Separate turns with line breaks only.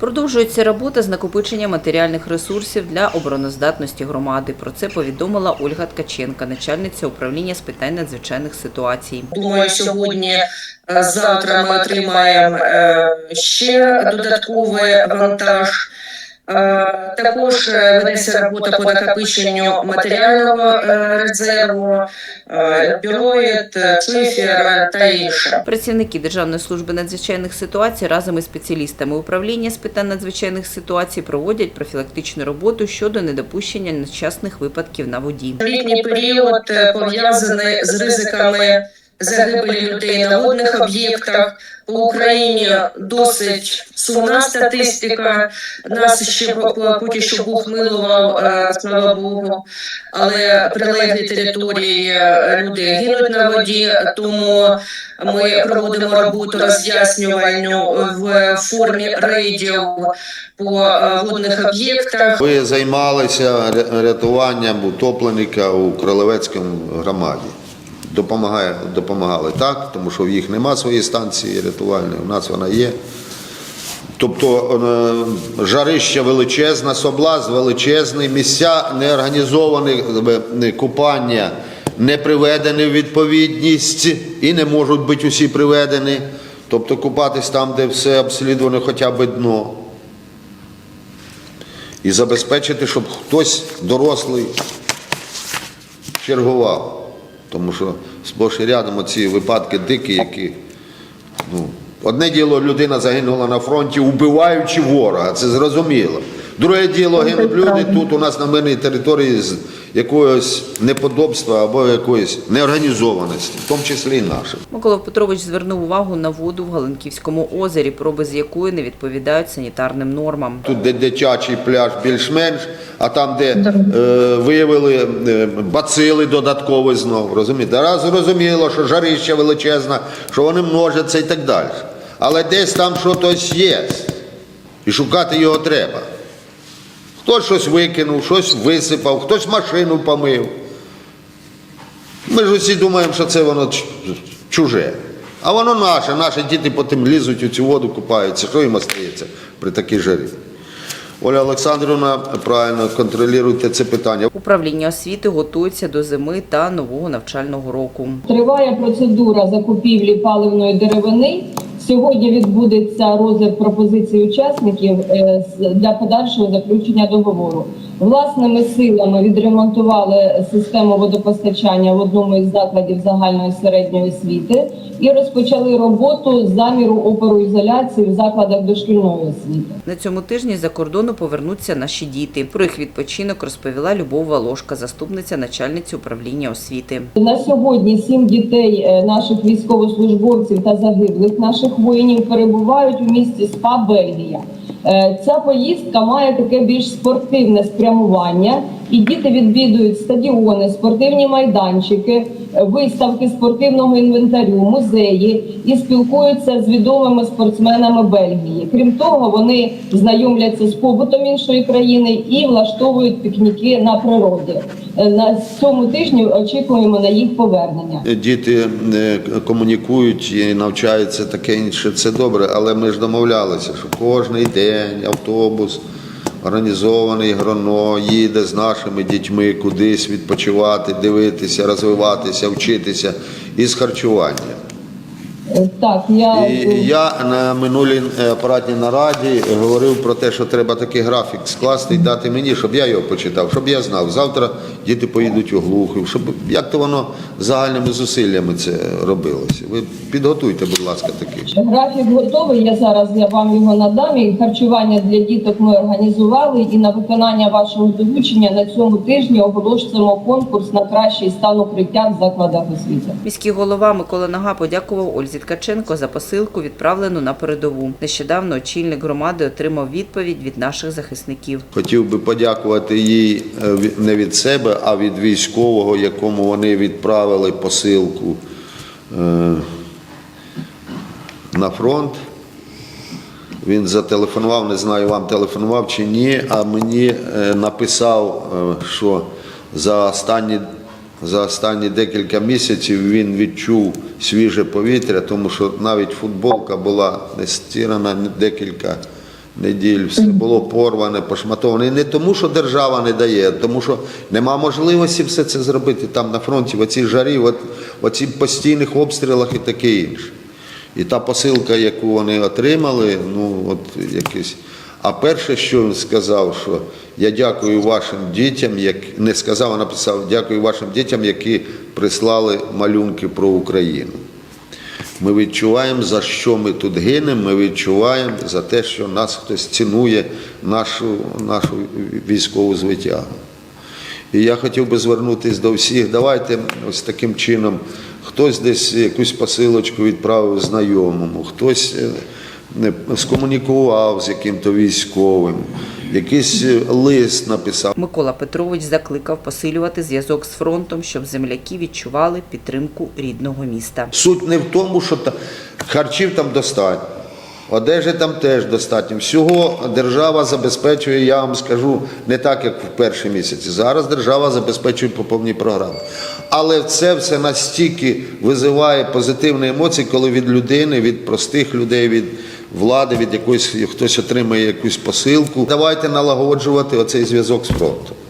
Продовжується робота з накопичення матеріальних ресурсів для обороноздатності громади. Про це повідомила Ольга Ткаченка, начальниця управління з питань надзвичайних ситуацій.
Думаю, сьогодні, е, завтра ми отримаємо е, ще додатковий вантаж. Е, Також е, ведеться робота по накопиченню матеріального е, резерву, біроїд, е, та інше.
Працівники Державної служби надзвичайних ситуацій разом із спеціалістами управління з питань надзвичайних ситуацій проводять профілактичну роботу щодо недопущення нещасних випадків на воді.
Літній період е, пов'язаний з ризиками загибелі людей на водних об'єктах. По Україні досить сумна статистика. Нас ще по- по- поки що Бог милував, е, слава Богу. Але прилеглі території е, люди гинуть на воді, тому ми проводимо роботу роз'яснювальну в формі рейдів по е, водних об'єктах.
Ви займалися рятуванням утопленика у Кролевецькому громаді. Допомагає, допомагали так, тому що в їх нема своєї станції рятувальної, у нас вона є. Тобто е, жарище величезне, соблазн величезний, місця неорганізовані е, купання не приведені в відповідність і не можуть бути усі приведені. Тобто купатись там, де все обслідувано хоча б дно і забезпечити, щоб хтось дорослий чергував. Тому що сплош і рядом оці випадки дикі, які. Ну, одне діло, людина загинула на фронті, убиваючи ворога, це зрозуміло. Друге діло, гинуть люди тут у нас на мирній території якогось неподобства або якоїсь неорганізованості, в тому числі і наших.
Микола Петрович звернув увагу на воду в Галинківському озері, проби з якої не відповідають санітарним нормам.
Тут, де дитячий пляж більш-менш, а там, де е, виявили е, бацили додаткові знову, розумієте? Раз зрозуміло, що жарище величезне, що вони множаться і так далі. Але десь там щось є, і шукати його треба. Хтось щось викинув, щось висипав, хтось машину помив. Ми ж усі думаємо, що це воно чуже. А воно наше, наші діти потім лізуть у цю воду, купаються. Що їм остається при такій жарі? Оля Олександрівна, правильно контролюйте це питання.
Управління освіти готується до зими та нового навчального року.
Триває процедура закупівлі паливної деревини. Сьогодні відбудеться розгляд пропозицій учасників е, для подальшого заключення договору. Власними силами відремонтували систему водопостачання в одному із закладів загальної середньої освіти і розпочали роботу з заміру опороізоляції в закладах дошкільної освіти.
На цьому тижні за кордону повернуться наші діти. Про їх відпочинок розповіла Любов Волошка, заступниця начальниці управління освіти.
На сьогодні сім дітей е, наших військовослужбовців та загиблих наших воїнів перебувають у місті СПА Бельгія. Е, Ця поїздка має таке більш спортивне спрямування, і діти відвідують стадіони, спортивні майданчики, е, виставки спортивного інвентарю, музеї і спілкуються з відомими спортсменами Бельгії. Крім того, вони знайомляться з побутом іншої країни і влаштовують пікніки на природі. Е, На цьому тижні очікуємо на їх повернення.
Діти е, комунікують і навчаються таке інше. Це добре, але ми ж домовлялися, що кожен день автобус організований гроно їде з нашими дітьми кудись відпочивати, дивитися, розвиватися, вчитися із з харчування.
Е, Так, я
І я на минулій е, апаратній нараді говорив про те, що треба такий графік скласти і дати мені, щоб я його почитав, щоб я знав. Завтра діти поїдуть у Глухів, щоб як то воно загальними зусиллями це робилося. Ви підготуйте, будь ласка, такий.
графік готовий. Я зараз я вам його надам. І харчування для діток ми організували. І на виконання вашого доручення на цьому тижні оголошуємо конкурс на кращий стан укриття в закладах освіти.
Міський голова Микола Нага подякував Ользі Ткаченко за посилку, відправлену на передову. Нещодавно очільник громади отримав відповідь від наших захисників.
Хотів би подякувати їй е, не від себе, а від військового, якому вони відправили посилку е, на фронт. Він зателефонував, не знаю, вам телефонував чи ні, а мені е, написав, що за останні, за останні декілька місяців він відчув свіже повітря, тому що навіть футболка була не стирана декілька неділь все було порване, пошматоване. І не тому, що держава не дає, а тому що нема можливості все це зробити там на фронті, в оцій жарі, в оці постійних обстрілах і таке інше. І та посилка, яку вони отримали, ну от якийсь. А перше, що він сказав, що я дякую вашим дітям, як не сказав, а написав, дякую вашим дітям, які прислали малюнки про Україну. Ми відчуваємо, за що ми тут гинемо, ми відчуваємо за те, що нас хтось цінує нашу, нашу військову звитягу. І я хотів би звернутися до всіх. Давайте ось таким чином. Хтось десь якусь посилочку відправив знайомому, хтось е, не- скомунікував з яким-то військовим, якийсь лист написав.
Микола Петрович закликав посилювати зв'язок з фронтом, щоб земляки відчували підтримку рідного міста.
Суть не в тому, що та- харчів там достатньо, одежі там теж достатньо. Всього держава забезпечує, я вам скажу, не так, як в перші місяці. Зараз держава забезпечує по повній програмі. Але це все настільки визиває позитивні емоції, коли від людини, від простих людей, від влади, від якоїсь хтось отримає якусь посилку. Давайте налагоджувати оцей зв'язок з фронтом.